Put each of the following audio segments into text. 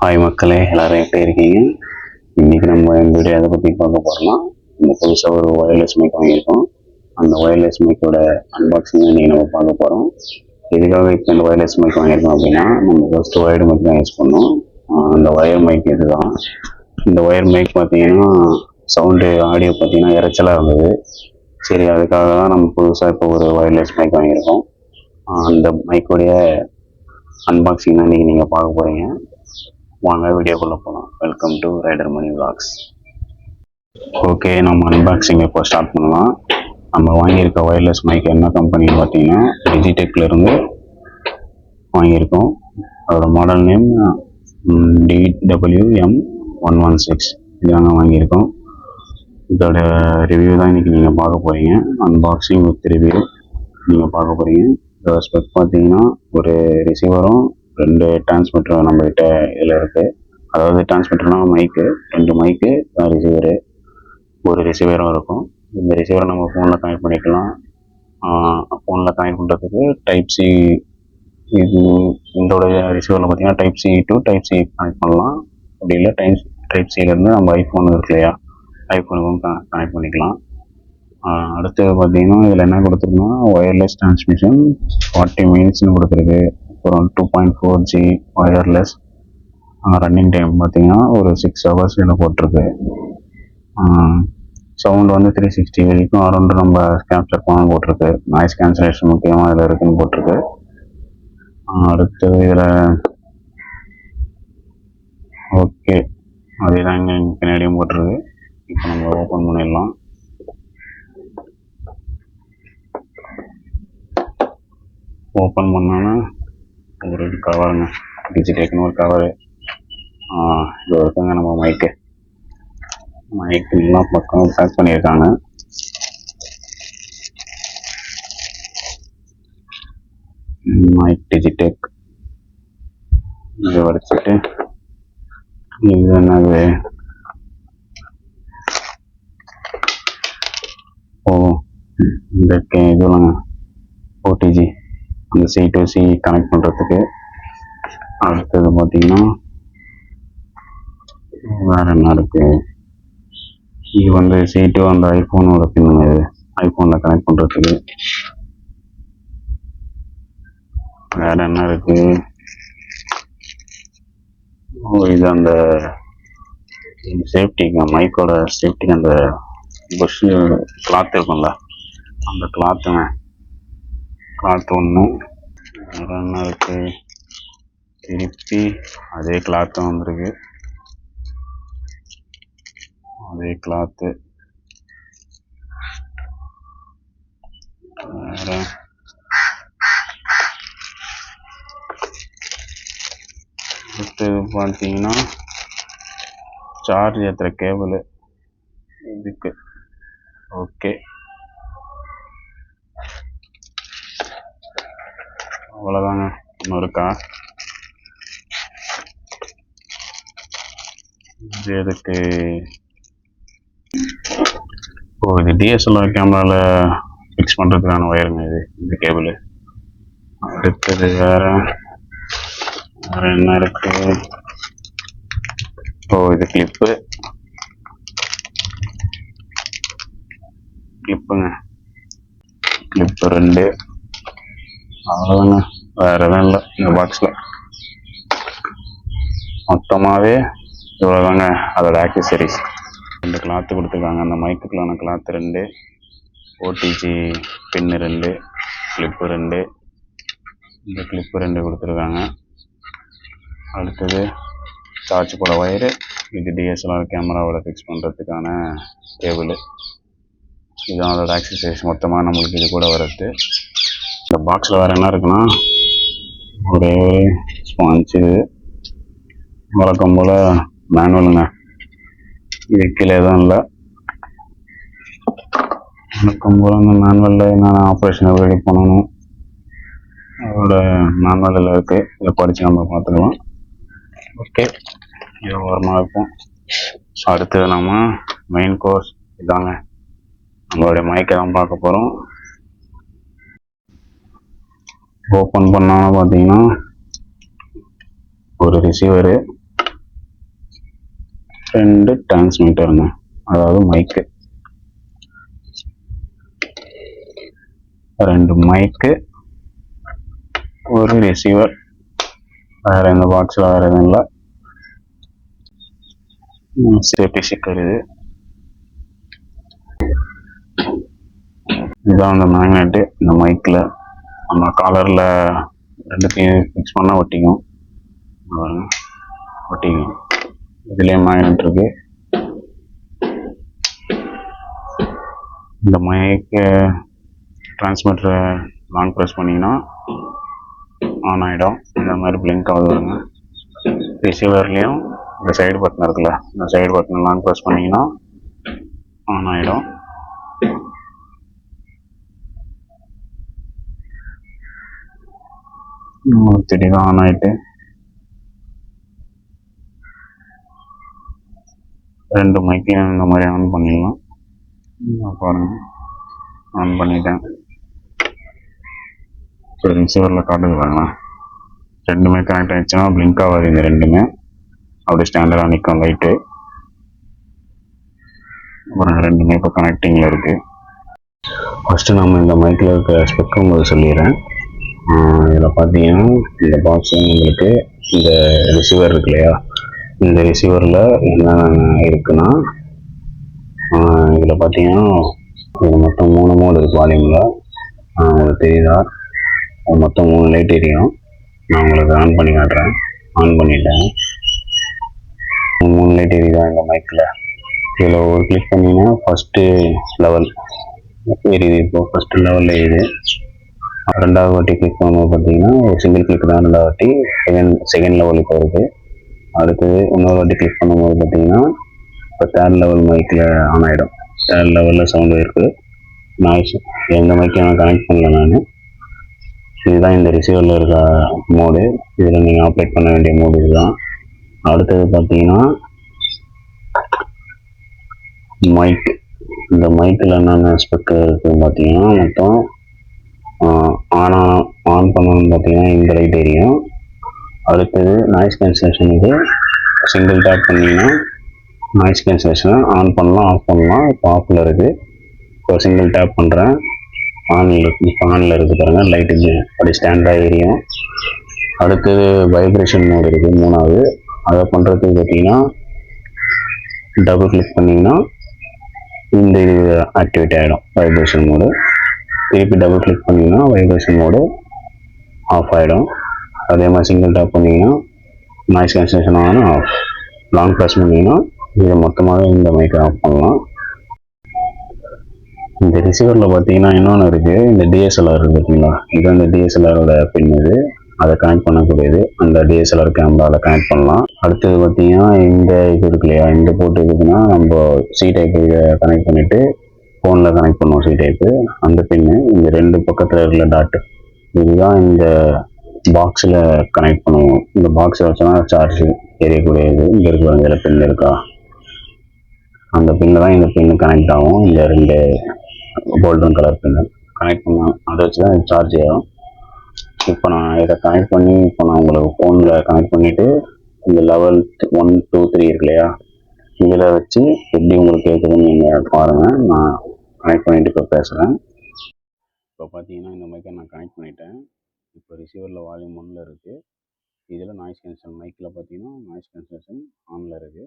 Hi மக்களே. எல்லாரும் எப்படி இருக்கீங்க? இன்னைக்கு நம்ம இந்த வீடியோ அதை பற்றி பார்க்க போகிறோம்னா இந்த புதுசாக ஒரு ஒயர்லெஸ் மைக் வாங்கியிருக்கோம். அந்த ஒயர்லெஸ் மைக்கோட அன்பாக்சிங் இன்றைக்கி நம்ம பார்க்க போகிறோம் எதுக்காக இப்போ இந்த ஒயர்லெஸ் மைக் வாங்கியிருக்கோம் அப்படின்னா நம்ம ஃபஸ்ட்டு ஒயர்டு மைக் தான் யூஸ் பண்ணோம். அந்த ஒயர் மைக் இதுதான். இந்த ஒயர் மைக் பார்த்தீங்கன்னா சவுண்டு ஆடியோ பார்த்தீங்கன்னா இறைச்சலாக இருந்தது. சரி அதுக்காக தான் நம்ம புதுசாக இப்போ ஒரு ஒயர்லெஸ் மைக் வாங்கியிருக்கோம். அந்த மைக்கோடைய அன்பாக்சிங் தான் இன்றைக்கி நீங்கள் பார்க்க போகிறீங்க வாங்க வீடியோக்குள்ளே போகலாம் welcome to rider Mani vlogs okay நம்ம அன்பாக்சிங் இப்போ ஸ்டார்ட் பண்ணலாம். நம்ம வாங்கியிருக்க ஒயர்லெஸ் மைக் என்ன கம்பெனின்னு பார்த்தீங்கன்னா டிஜிடெக்லேருந்து வாங்கியிருக்கோம். அதோட model name DWM one one six இதாங்க வாங்கியிருக்கோம். இதோட ரிவ்யூ தான் இன்றைக்கி நீங்கள் பார்க்க போகிறீங்க அன்பாக்சிங் வித் ரிவ்யூ நீங்கள் பார்க்க போகிறீங்க இதோட ஸ்பெக் பார்த்தீங்கன்னா ஒரு ரிசீவரும் ரெண்டு டிரான்ஸ்மிட்டரும் நம்மகிட்ட இதில் இருக்குது அதாவது டிரான்ஸ்மிட்டர்னா மைக்கு ரெண்டு மைக்கு ரிசீவரு ஒரு ரிசீவரும் இருக்கும். இந்த ரிசீவரை நம்ம ஃபோனில் கனெக்ட் பண்ணிக்கலாம். ஃபோனில் கனெக்ட் பண்ணுறதுக்கு டைப் சி இது இதோட ரிசீவரில் பார்த்தீங்கன்னா type C to type C connect பண்ணலாம். அப்படி இல்லை டைப் டைப் சிலேருந்து நம்ம ஐஃபோன் இருக்கு இல்லையா? ஐஃபோனுக்கும் கனெக்ட் பண்ணிக்கலாம். அடுத்து பார்த்தீங்கன்னா இதில் என்ன கொடுத்துருக்குன்னா ஒயர்லெஸ் டிரான்ஸ்மிஷன் ஃபார்ட்டி மினிட்ஸ்னு கொடுத்துருக்கு. அப்புறம் two point four G wireless running time பார்த்தீங்கன்னா ஒரு சிக்ஸ் ஹவர்ஸ் இதில் போட்டிருக்கு. சவுண்ட் வந்து த்ரீ சிக்ஸ்டி வரைக்கும் அரௌண்டு நம்ம கேப்சர் பண்ண போட்டிருக்கு. நாய்ஸ் கேன்சலேஷன் முக்கியமாக இதில் இருக்குதுன்னு போட்டிருக்கு. அடுத்து இதில் ஓகே அதேதான் இங்கே பின்னாடியும் போட்டிருக்கு. இப்போ நம்ம ஓப்பன் பண்ணிடலாம். ஓப்பன் பண்ணோன்னா ஒரு கவருங்க டிஜிடெக்னு ஒரு கவரு இது இருக்குங்க நம்ம மைக்கு மைக்கு எல்லா பக்கம் பேக் பண்ணியிருக்காங்க மைக் டிஜிடெக் இது வடிச்சிட்டு இது என்னது ஓ இந்த கே- இதுலங்க ஓடிஜி அந்த சி டு சி கனெக்ட் பண்ணுறதுக்கு அடுத்தது பார்த்தீங்கன்னா வேற என்ன இருக்கு? இது வந்து சி டு அந்த ஐஃபோனோட பின் இது ஐஃபோனில் கனெக்ட் பண்ணுறதுக்கு வேற என்ன இருக்கு? இது அந்த சேஃப்டி மைக்கோட சேஃப்டிக்கு அந்த புஷ் கிளாத் இருக்கும்ல. அந்த கிளாத்துங்க கிளாத் ஒன்று வேற என்ன திருப்பி அதே கிளாத்து வந்திருக்கு. அதே கிளாத்து வேறு. அடுத்தது பார்த்தீங்கன்னா சார்ஜ் ஏற்றுற கேபிள் இதுக்கு. ஓகே அவ்வளோதாங்க இன்னும் இருக்கா? இது எதுக்கு? ஓ இது டிஎஸ்எல்ஆர் கேமராவில் ஃபிக்ஸ் பண்ணுறதுக்கான ஒயருங்க இது இந்த கேபிள் அடுத்தது வேற வேற என்ன இருக்கு? ஓ இது கிளிப்பு கிளிப்புங்க கிளிப்பு ரெண்டு. அவ்வளோதாங்க வேற எதுவும் இல்லை இந்த பாக்ஸில் மொத்தமாகவே இவ்வளோதாங்க அதோட ஆக்சசரிஸ் ரெண்டு கிளாத்து கொடுத்துருக்காங்க. அந்த மைக்குக்குள்ளான கிளாத்து ரெண்டு ஓடிஜி பின்னு ரெண்டு கிளிப்பு ரெண்டு. இந்த கிளிப்பு ரெண்டு கொடுத்துருக்காங்க. அடுத்தது சார்ஜ் போட ஒயரு இது டிஎஸ்எல்ஆர் கேமராவோட ஃபிக்ஸ் பண்ணுறதுக்கான கேபிள் இதுதான் அதோட ஆக்சசரிஸ் மொத்தமாக நம்மளுக்கு இது கூட வர்றது. இந்த பாக்ஸில் வேறு என்ன இருக்குன்னா ஒரே ஸ்பான்ச் இது. வழக்கம் போல் மேனுவலுங்க இது கீழே எதுவும் இல்லை. வழக்கம் போல் இந்த மேனுவலில் என்னென்ன ஆப்ரேஷன் ரெடி பண்ணணும்? அதோட மேனுவலில் இருக்குது இதை படித்து நம்ம பார்த்துக்கலாம். ஓகே. இது ஓரமாக இருக்கும். ஸோ அடுத்தது நம்ம மெயின் கோர்ஸ் இதாங்க. நம்மளுடைய மயக்கெல்லாம் பார்க்க போகிறோம் ஓப்பன் பண்ணாலும் பார்த்தீங்கன்னா ஒரு ரிசீவரு ரெண்டு டிரான்ஸ்மிட்டருங்க அதாவது மைக்கு ரெண்டு மைக்கு ஒரு ரிசீவர் வேற எந்த பாக்ஸில் வேற எதுவும் இல்லை. சேஃப்டி ஸ்டிக்கர் இது. இதுதான் அந்த மேக்னெட்டு இந்த மைக்கில் நம்ம காலரில் ரெண்டுத்தையும் ஃபிக்ஸ் பண்ணால் ஒட்டிக்கும். ஒட்டிக்கும் இதுலேயே மேக்னெட் இருக்கு. இந்த மைக்கு டிரான்ஸ்மிட்டரை லாங் ப்ரெஸ் பண்ணிங்கன்னா ஆன் ஆகிடும் இந்த மாதிரி பிளிங்க் ஆகுது வருங்க ரிசீவர்லேயும் இந்த சைடு பட்டன் இருக்குல்ல இந்த சைடு பட்டன் லாங் ப்ரெஸ் பண்ணிங்கன்னா ஆன் ஆகிடும் தெளிவாக ஆன் ஆகிட்டு ரெண்டு மைக்கையும் இந்த மாதிரி ஆன் பண்ணிடலாம். இங்க பாருங்க. ஆன் பண்ணிட்டேன். சரி ரிசீவரில் காட்டுது பாருங்களேன் ரெண்டுமே கனெக்ட் ஆகிடுச்சுன்னா பிளிங்க் ஆகாது இந்த ரெண்டுமே. அப்படியே ஸ்டாண்டர்டாக நிற்கும் லைட்டு அப்புறம் ரெண்டுமே இப்போ கனெக்டிங்கில் இருக்குது ஃபஸ்ட்டு நம்ம இந்த மைக்கில் இருக்கிற ஸ்பெக் சொல்லிடுறேன். இதில் பார்த்தீங்கன்னா இந்த பாக்ஸ் உங்களுக்கு இந்த ரிசீவர் இருக்கு இல்லையா? இந்த ரிசீவரில் என்னென்ன இருக்குன்னா இதில் பார்த்தீங்கன்னா இது மொத்தம் மூணு மோடு இருக்குது வால்யூமில் உங்களுக்கு தெரியுதா? அது மொத்தம் மூணு லைட் எரியும் நான் உங்களுக்கு ஆன் பண்ணி காட்டுறேன். ஆன் பண்ணிட்டேன். மூணு லைட் எரியுதா இந்த மைக்கில் இதில் ஒரு கிளிக் பண்ணிங்கன்னா ஃபஸ்ட்டு லெவல் எரியுது இப்போது ஃபஸ்ட்டு லெவலில் எரியுது ரெண்டாவது வாட்டி கிளிக் பண்ணும்போது பார்த்தீங்கன்னா ஒரு சிங்கிள் கிளிக் தான் ரெண்டாவது வாட்டி செகண்ட் செகண்ட் லெவலுக்கு வருது. அடுத்தது இன்னொரு வாட்டி கிளிக் பண்ணும்போது பார்த்தீங்கன்னா இப்போ தேர்ட் லெவல் மைக்கில் ஆன் ஆகிடும் தேர்ட் லெவலில் சவுண்டு இருக்குது நாய்ஸ் எந்த மைக்கும் நான் கனெக்ட் பண்ணல நான். இதுதான் இந்த ரிசீவரில் இருக்க மோடு இதில் நீங்கள் ஆப்ரேட் பண்ண வேண்டிய மோடு இதுதான். அடுத்தது பார்த்தீங்கன்னா மைக் இந்த மைக்கில் என்னென்ன ஸ்பெக்டர் இருக்குதுன்னு பார்த்தீங்கன்னா மொத்தம் ஆன் ஆன் பண்ணணும்னு பார்த்தீங்கன்னா இந்த லைட் எரியும் அடுத்தது நாய்ஸ் கேன்சலேஷனுக்கு சிங்கிள் டேப் பண்ணிங்கன்னா நாய்ஸ் கேன்சலேஷனை ஆன் பண்ணலாம் ஆஃப் பண்ணலாம். இப்போ ஆஃபில் இருக்குது இப்போ சிங்கிள் டேப் பண்ணுறேன் ஆனில் இருக்கு இப்போ ஆனில் இருக்குது பாருங்கள் லைட்டு அப்படி ஸ்டாண்டாக எரியும். அடுத்தது வைப்ரேஷன் மோடு இருக்குது மூணாவது. அதை பண்ணுறதுக்கு பார்த்தீங்கன்னா டபுள் கிளிக் பண்ணிங்கன்னா இந்த இது ஆக்டிவேட் ஆகிடும் வைப்ரேஷன் மோடு திருப்பி டபுள் கிளிக் பண்ணிங்கன்னா வைப்ரேஷன் மோடு ஆஃப் ஆகிடும் அதே மாதிரி சிங்கிள் டாப் பண்ணிங்கன்னா நாய்ஸ் கேன்சலேஷன் ஆகணும் ஆஃப் லாங் ப்ரெஸ் பண்ணிங்கன்னா இதை மொத்தமாக இந்த மைக்கை ஆஃப் பண்ணலாம். இந்த ரிசீவரில் பார்த்தீங்கன்னா இன்னொன்று இருக்குது இந்த டிஎஸ்எல்ஆர் இருக்குது பார்த்தீங்களா? இது அந்த டிஎஸ்எல்ஆரோட பின் இது. அதை கனெக்ட் பண்ணக்கூடியது. அந்த டிஎஸ்எல்ஆர் கேமராவில் கனெக்ட் பண்ணலாம். அடுத்தது பார்த்தீங்கன்னா இந்த இது இருக்கு இல்லையா? இந்த போட்டு இருக்குதுன்னா நம்ம சி டைப் இதை கனெக்ட் பண்ணிவிட்டு ஃபோனில் கனெக்ட் பண்ணுவோம் சி டைப்பு அந்த பின்னு இந்த ரெண்டு பக்கத்தில் இருக்கிற டாட்டு இதுதான் இந்த பாக்ஸில் கனெக்ட் பண்ணுவோம். இந்த பாக்ஸில் வச்சோன்னா சார்ஜ் எரியக்கூடியது. இங்கே இருக்கிற இதில் பின் இருக்கா? அந்த பின்னில் தான் இந்த பின்னு கனெக்ட் ஆகும். இந்த ரெண்டு கோல்டன் கலர் பின்னு கனெக்ட் பண்ண அதை வச்சு தான் சார்ஜ் ஆகும் இப்போ நான் இதை கனெக்ட் பண்ணி இப்போ நான் உங்களுக்கு ஃபோனில் கனெக்ட் பண்ணிவிட்டு இந்த லெவல் ஒன் டூ த்ரீ இருக்கு இல்லையா? இதில் வச்சு எப்படி உங்களுக்கு கேட்குதுன்னு நீங்கள் பாருங்கள் நான் கனெக்ட் பண்ணிவிட்டு இப்போ பேசுகிறேன் இப்போ பார்த்தீங்கன்னா இந்த மைக்கை நான் கனெக்ட் பண்ணிட்டேன். இப்போ ரிசீவரில் வால்யூம் ஒன்னில் இருக்குது இதில் நாய்ஸ் கேன்சல் மைக்கில் பார்த்தீங்கன்னா நாய்ஸ் கேன்சலேஷன் ஆனில் இருக்குது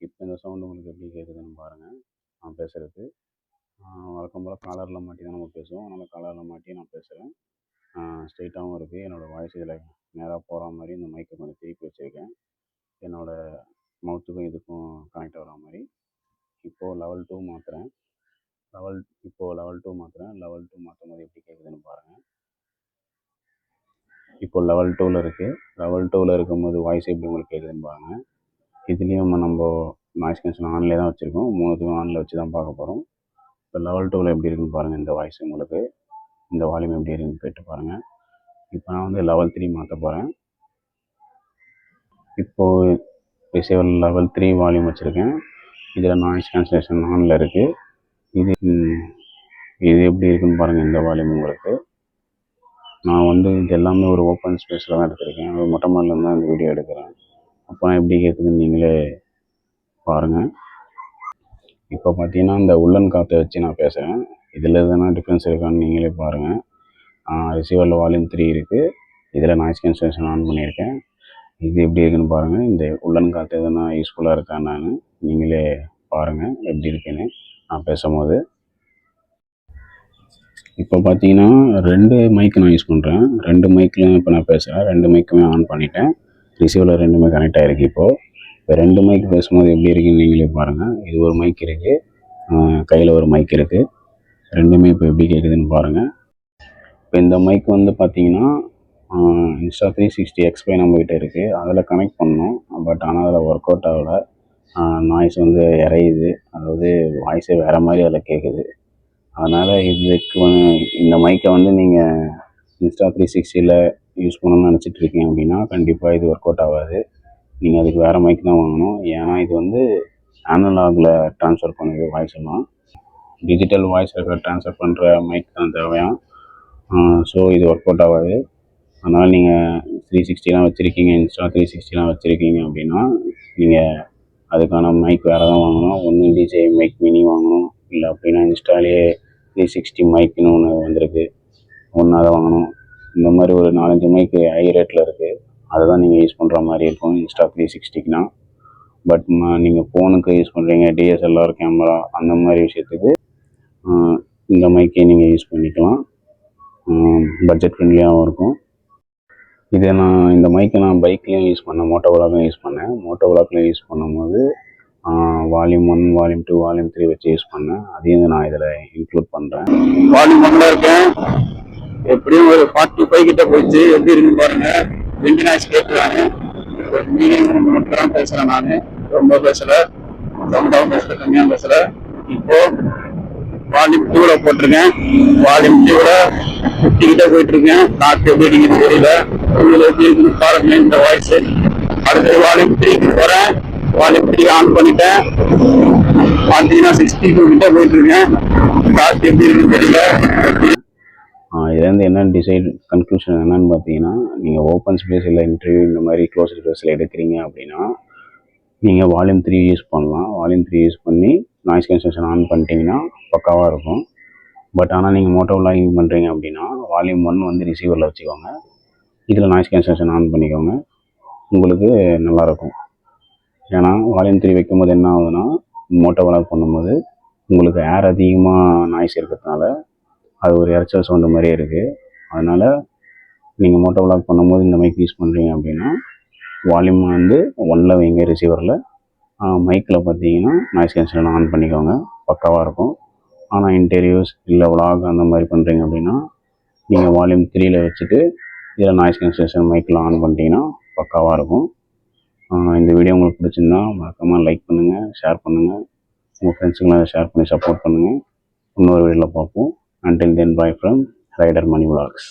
இப்போ இந்த சவுண்டு உங்களுக்கு எப்படி கேட்குதுன்னு பாருங்கள் நான் பேசுகிறது வழக்கம் போல் காலரில் மாட்டி தான் நம்ம பேசுவோம். அதனால் காலரில் மாட்டி நான் பேசுகிறேன் ஸ்ட்ரெயிட்டாகவும் இருக்குது என்னோடய வாய்ஸ் இதில் நேராக போகிற மாதிரி இந்த மைக்கை கொஞ்சம் திருப்பி வச்சுருக்கேன் என்னோடய மவுத்துக்கும் இதுக்கும் கனெக்ட் ஆகிற மாதிரி இப்போது லெவல் டூ மாற்றுறேன் லெவல் இப்போது லெவல் டூ மாற்றுறேன் லெவல் டூ மாற்றும் போது எப்படி கேட்குதுன்னு பாருங்கள் இப்போ லெவல் டூவில் இருக்குது லெவல் டூவில் இருக்கும்போது வாய்ஸ் எப்படி உங்களுக்கு கேட்குதுன்னு பாருங்கள் இதுலேயும் நம்ம நாய்ஸ் கேன்சல் ஆன்லேயே தான் வச்சுருக்கோம். மூணுத்துக்கும் ஆனில் வச்சு தான் பார்க்க போகிறோம் இப்போ லெவல் டூவில் எப்படி இருக்குன்னு பாருங்கள் இந்த வாய்ஸ் உங்களுக்கு. இந்த வால்யூம் எப்படி இருக்குன்னு கேட்டு பாருங்கள் இப்போ நான் வந்து லெவல் த்ரீ மாற்ற போகிறேன் இப்போது ரிசீவர் லெவல் த்ரீ வால்யூம் வச்சுருக்கேன். இதில் நாய்ஸ் கேன்சலேஷன் ஆனில் இருக்குது இது இது எப்படி இருக்குன்னு பாருங்கள் இந்த வால்யூம் உங்களுக்கு. நான் வந்து இது எல்லாமே ஒரு ஓப்பன் ஸ்பேஸில் தான் எடுத்திருக்கேன். ஒரு மொட்டை மாடலில் தான் இந்த வீடியோ எடுக்கிறேன். அப்போ எப்படி கேட்குதுன்னு நீங்களே பாருங்கள் இப்போ பார்த்தீங்கன்னா இந்த உள்ளன் காற்றை வச்சு நான் பேசுகிறேன் இதில் எதனா டிஃப்ரென்ஸ் இருக்கான்னு நீங்களே பாருங்கள் ரிசீவரில் வால்யூம் த்ரீ இருக்குது இதில் நாய்ஸ் கேன்சலேஷன் ஆன் பண்ணியிருக்கேன். இது எப்படி இருக்குன்னு பாருங்கள் இந்த உள்ளன் காற்று எதனா யூஸ்ஃபுல்லாக இருக்கான்னு நீங்களே பாருங்கள் எப்படி இருக்குன்னு நான் பேசும்போது. இப்போ பார்த்தீங்கன்னா ரெண்டு மைக் நான் யூஸ் பண்ணுறேன் ரெண்டு மைக்கில் இப்போ நான் பேசுகிறேன் ரெண்டு மைக்குமே ஆன் பண்ணிட்டேன். ரிசீவில் ரெண்டுமே கனெக்ட் ஆகிருக்கு இப்போது இப்போ ரெண்டு மைக் பேசும்போது எப்படி இருக்குன்னு நீங்களே பாருங்கள் இது ஒரு மைக் இருக்குது கையில் ஒரு மைக் இருக்குது ரெண்டுமே இப்போ எப்படி கேட்குதுன்னு பாருங்கள் இப்போ இந்த மைக் வந்து பார்த்தீங்கன்னா இன்ஸ்டா த்ரீ சிக்ஸ்டி எக்ஸ்பை நம்மகிட்ட இருக்குது அதில் கனெக்ட் பண்ணோம் பட் ஆனால் அதில் ஒர்க் அவுட் ஆகலை. நாய்ஸ் வந்து இறையுது. அதாவது வாய்ஸே வேறு மாதிரி அதில் கேட்குது அதனால் இதுக்கு இந்த மைக்கை வந்து நீங்கள் இன்ஸ்டா த்ரீ சிக்ஸ்டியில் யூஸ் பண்ணணும்னு நினச்சிட்டு இருக்கீங்க அப்படின்னா கண்டிப்பாக இது ஒர்க் அவுட் ஆகாது. நீங்கள் அதுக்கு வேறு மைக் தான் வாங்கணும். ஏன்னா இது வந்து ஆனலாகில் ட்ரான்ஸ்ஃபர் பண்ணுது வாய்ஸ் எல்லாம். டிஜிட்டல் வாய்ஸ் ரெக்கார்ட் ட்ரான்ஸ்ஃபர் பண்ணுற மைக் தான் தேவையாம் ஸோ இது ஒர்க் அவுட் ஆகாது. அதனால் நீங்கள் த்ரீ சிக்ஸ்டிலாம் வச்சுருக்கீங்க இன்ஸ்டா த்ரீ சிக்ஸ்டிலாம் வச்சுருக்கீங்க அப்படின்னா நீங்கள் அதுக்கான மைக் வேறு தான் வாங்கணும். ஒன்று டிஜே மைக் மினி வாங்கணும். இல்லை அப்படின்னா இன்ஸ்டாலே த்ரீ சிக்ஸ்டி மைக்குன்னு ஒன்று வந்திருக்கு. ஒன்று அதை வாங்கணும். இந்த மாதிரி ஒரு நாலஞ்சு மைக்கு ஹை ரேட்டில் இருக்குது அதை தான் நீங்கள் யூஸ் பண்ணுற மாதிரி இருக்கும். இன்ஸ்டா த்ரீ சிக்ஸ்டிக்குனா பட் நீங்கள் ஃபோனுக்கு யூஸ் பண்ணுறீங்க டிஎஸ்எல்ஆர் கேமரா அந்த மாதிரி விஷயத்துக்கு இந்த மைக்கே நீங்கள் யூஸ் பண்ணிக்கலாம். பட்ஜெட் ஃப்ரெண்ட்லியாகவும் இருக்கும். இதை நான் இந்த மைக்கை நான் பைக்லேயும் யூஸ் பண்ணேன். மோட்டோ விளாக்லையும் யூஸ் பண்ணேன். மோட்டோ விளாக்லையும் யூஸ் பண்ணும்போது volume one volume two volume three வச்சு யூஸ் பண்ணேன். அதையும் நான் இதில் இன்க்ளூட் பண்ணுறேன் வால்யூம் ஒன்ல இருக்கேன். எப்படியும் ஒரு ஃபார்ட்டி ஃபைவ் கிட்ட போயிடுச்சு. எப்படி இருக்கு பாருங்க. ரெண்டு நாய்ஸ் கேட்குறாங்க ஒரு மீடியம் மட்டும் தான் பேசுகிறேன் நான். ரொம்ப பேசல. சவுண்டாகவும் பேசல கம்மியாக பேசல. இப்போ வால்யூம் டூவில் போட்டிருக்கேன். வால்யூம் டூவில் ஃபிஃப்டி கிட்ட போயிட்டு இருக்கேன் எப்படி இருக்குன்னு தெரியல. உங்களுக்கு எப்படி இருக்குன்னு பாருங்க இந்த வாய்ஸ் அடுத்தது வால்யூம் த்ரீக்கு போகிறேன் வால்யூம் த்ரீ ஆன் பண்ணிட்டேன். பார்த்தீங்கன்னா சிக்ஸ்டி டூ கிட்ட போயிட்டு இருக்கேன் காசு எப்படி இருக்குன்னு தெரியல. இதுலேருந்து என்ன டிசைட் கன்க்ளூஷன் என்னன்னு பார்த்தீங்கன்னா நீங்கள் ஓப்பன் ஸ்பேஸ் இல்லை இன்டர்வியூ இந்த மாதிரி க்ளோஸ் ஸ்பேஸில் எடுக்கிறீங்க அப்படின்னா நீங்கள் வால்யூம் த்ரீ யூஸ் பண்ணலாம். வால்யூம் த்ரீ யூஸ் பண்ணி நாய்ஸ் கன்சன்ஷன் ஆன் பண்ணிட்டீங்கன்னா பக்காவாக இருக்கும். பட் ஆனால் நீங்கள் மோட்டோ விளாகிங் பண்ணுறீங்க அப்படின்னா வால்யூம் ஒன் வந்து ரிசீவரில் வச்சுக்கோங்க. இதில் நாய்ஸ் கன்சன்ஷன் ஆன் பண்ணிக்கோங்க. உங்களுக்கு நல்லாயிருக்கும் ஏன்னா வால்யூம் த்ரீ வைக்கும்போது என்ன ஆகுதுன்னா மோட்டோ விளாக் பண்ணும்போது உங்களுக்கு ஏர் அதிகமாக நாய்ஸ் இருக்கிறதுனால அது ஒரு இரைச்சல் சவுண்டு மாதிரியே இருக்குது அதனால் நீங்கள் மோட்டோ வளாக் பண்ணும்போது இந்த மைக் யூஸ் பண்ணுறீங்க அப்படின்னா வால்யூம் வந்து ஒன்ல வைங்க ரிசீவரில் மைக்கில் பார்த்தீங்கன்னா நாய்ஸ் கேன்சல் ஆன் பண்ணிக்கோங்க. பக்காவாக இருக்கும். ஆனால் இன்டர்வியூஸ் இல்லை விளாக் அந்த மாதிரி பண்ணுறீங்க அப்படின்னா நீங்கள் வால்யூம் த்ரீயில் வச்சுட்டு இதில் நாய்ஸ் கேன்சலேஷன் மைக்கில் ஆன் பண்ணிட்டீங்கன்னா பக்காவாக இருக்கும். இந்த வீடியோ உங்களுக்கு பிடிச்சிருந்தா மறக்காமல் லைக் பண்ணுங்கள் ஷேர் பண்ணுங்கள் உங்கள் ஃப்ரெண்ட்ஸுங்களாம் ஷேர் பண்ணி சப்போர்ட் பண்ணுங்கள் இன்னொரு வீடியோவில் பார்ப்போம். Until then bye from rider Mani vlogs.